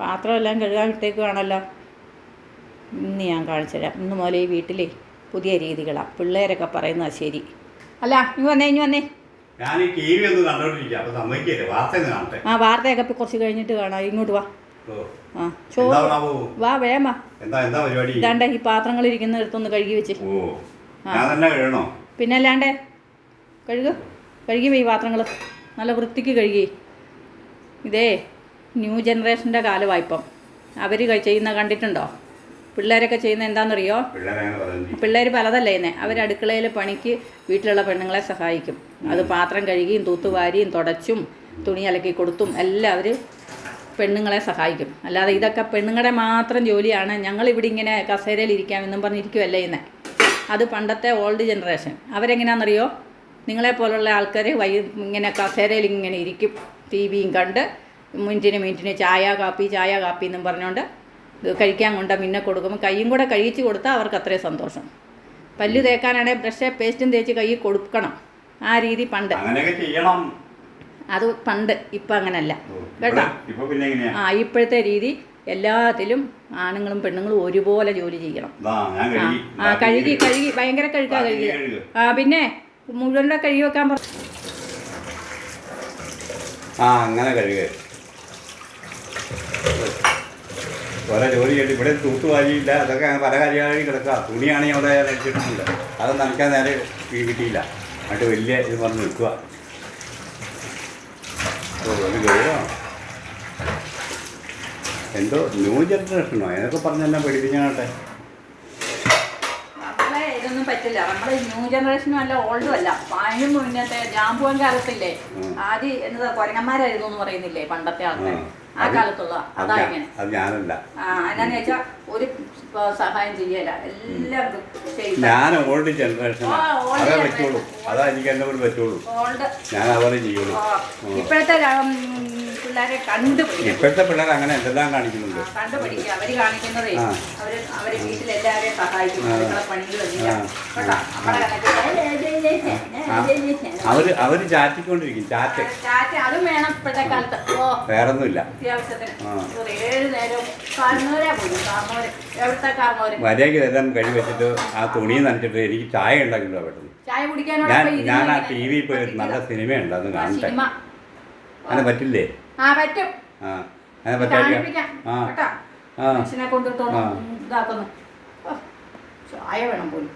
പാത്രമെല്ലാം കഴുകാൻ ഇട്ടേക്കുവാണല്ലോ. ഇന്ന് ഞാൻ കാണിച്ചു തരാം. ഇന്ന് മുതൽ ഈ വീട്ടിലെ പുതിയ രീതികളാണ് പിള്ളേരൊക്കെ പറയുന്നത് ശരി. അല്ല ഇനി വന്നേ ഇനി വന്നേ. ആ വാർത്തയൊക്കെ കുറച്ച് കഴിഞ്ഞിട്ട് കാണാം. ഇങ്ങോട്ട് വാ. ആ ചോറ് വാ വേഗം വാ. എന്താ എന്താ പരിപാടി? ഇതാണ്ട് ഈ പാത്രങ്ങൾ ഇരിക്കുന്ന ഇരിക്കുന്നിടത്തൊന്ന് കഴുകി വെച്ച്. പിന്നെ അല്ലാണ്ട് കഴുക. കഴുകി ഈ പാത്രങ്ങൾ നല്ല വൃത്തിക്ക് കഴുകി. ഇതേ ന്യൂ ജനറേഷന്റെ കാലമായിപ്പം അവർ ചെയ്യുന്ന കണ്ടിട്ടുണ്ടോ? പിള്ളേരൊക്കെ ചെയ്യുന്ന എന്താണെന്നറിയോ പിള്ളേർ പലതല്ല ചെയ്യുന്നത് അവർ അടുക്കളയിൽ പണിക്ക് വീട്ടിലുള്ള പെണ്ണുങ്ങളെ സഹായിക്കും. അത് പാത്രം കഴുകിയും തൂത്തുവാരിയും തുടച്ചും തുണി അലക്കി കൊടുത്തും എല്ലാം അവർ പെണ്ണുങ്ങളെ സഹായിക്കും. അല്ലാതെ ഇതൊക്കെ പെണ്ണുങ്ങളുടെ മാത്രം ജോലിയാണ്. ഞങ്ങൾ ഇവിടെ ഇങ്ങനെ കസേരയിൽ ഇരിക്കാമെന്നും പറഞ്ഞിരിക്കുമല്ല ചെയ്യുന്നത് അത് പണ്ടത്തെ ഓൾഡ് ജനറേഷൻ. അവരെങ്ങനെയാണെന്നറിയോ നിങ്ങളെ പോലുള്ള ആൾക്കാർ വൈ ഇങ്ങനെ കസേരയിൽ ഇങ്ങനെ ഇരിക്കും. ടി വിയും കണ്ട് മിനിറ്റിന് മിനിറ്റിന് ചായ കാപ്പി ചായ കാപ്പി എന്നും പറഞ്ഞുകൊണ്ട് കഴിക്കാൻ കൊണ്ട് പിന്നെ കൊടുക്കുമ്പോൾ കൈയും കൂടെ കഴിച്ച് കൊടുത്താൽ അവർക്ക് അത്രയും സന്തോഷം. പല്ല് തേക്കാനാണെങ്കിൽ ബ്രഷ് പേസ്റ്റും തേച്ച് കൈ കൊടുക്കണം. ആ രീതി പണ്ട്. അത് പണ്ട് ഇപ്പം അങ്ങനല്ല. കേട്ടോ? ആ ഇപ്പോഴത്തെ രീതി എല്ലാത്തിലും ആണുങ്ങളും പെണ്ണുങ്ങളും ഒരുപോലെ ജോലി ചെയ്യണം. ആ കഴുകി. കഴുകി കഴുകി. ഭയങ്കര കഴുകാ കഴുകി കഴുക്. ആ പിന്നെ മുഴുവന്റെ കഴുകി വെക്കാൻ പറഞ്ഞു ആ അങ്ങനെ കഴുകുക ഓരോ ജോലി ചെയ്തിട്ട് ഇവിടെ തൂത്തുവാരിയില്ല അതൊക്കെ അങ്ങനെ പല കാര്യമായി കിടക്കുക. തുണിയാണെങ്കിൽ അവിടെ അടിച്ചിട്ടുണ്ട് അത് നനയ്ക്കാൻ നേരെ കിട്ടിയില്ല. എന്നിട്ട് വലിയ ഇത് പറഞ്ഞ് നിൽക്കുക. ഓ ഒരു ഗൗരവമാണ് എന്തോ ന്യൂ ജനറേഷനോ? എന്നൊക്കെ പറഞ്ഞ് നമ്മളെ ഇതൊന്നും പറ്റില്ല. നമ്മുടെ ന്യൂ ജനറേഷനും അല്ല ഓൾഡും അല്ല. അതിനും മുന്നത്തെ ജാമ്പുവൻ കാലത്തില്ലേ. ആദ്യം എന്താ കൊരങ്ങന്മാരായിരുന്നു എന്ന് പറയുന്നില്ലേ പണ്ടത്തെ ആൾക്കാർ. ആ അത് കാലത്തുള്ള അതാ ഇങ്ങനെ. അത് ഞാനല്ല. ആ എന്നാന്ന് വെച്ചാൽ ഒരു സഹായം ചെയ്യല. എല്ലാം ഞാൻ ഓൾഡ് ജനറേഷൻ അതേ. പറ്റുള്ളൂ. അതാ എനിക്ക് എന്നെ കൂടി പറ്റുള്ളൂ. ഓൾഡ് ഞാൻ അവരെ ചെയ്യുള്ളൂ. ഇപ്പോഴത്തെ പിള്ളേരെ കണ്ടുപിടിക്കും ഇപ്പോഴത്തെ പിള്ളേർ അങ്ങനെ എന്തെല്ലാം കാണിക്കുന്നുണ്ട്? ആ, കണ്ടുപിടിക്കുക. അവർ കാണിക്കുന്നതേ. അവർ വീട്ടിലെല്ലാവരെയും സഹായിക്കും. ചാറ്റിക്കൊണ്ടിരിക്കും. ചാറ്റ്. ചാറ്റ് അതും വേണം ഇപ്പോഴത്തെ കാലത്ത്. ഓ. വേറൊന്നുമില്ല. എല്ലാം കഴി വെച്ചിട്ട് ആ തുണി നനച്ചിട്ട് എനിക്ക് ചായ ഉണ്ടാക്കില്ല പെട്ടെന്ന് ചായ ഞാൻ ഞാൻ ആ ടി വിയിൽ പോയി നല്ല സിനിമ ഉണ്ട് അത് കാണട്ടെ. അങ്ങനെ പറ്റില്ലേ? ആ പറ്റും. ആ അങ്ങനെ പറ്റാ ആ. ആ. ചായ വേണം പോലും.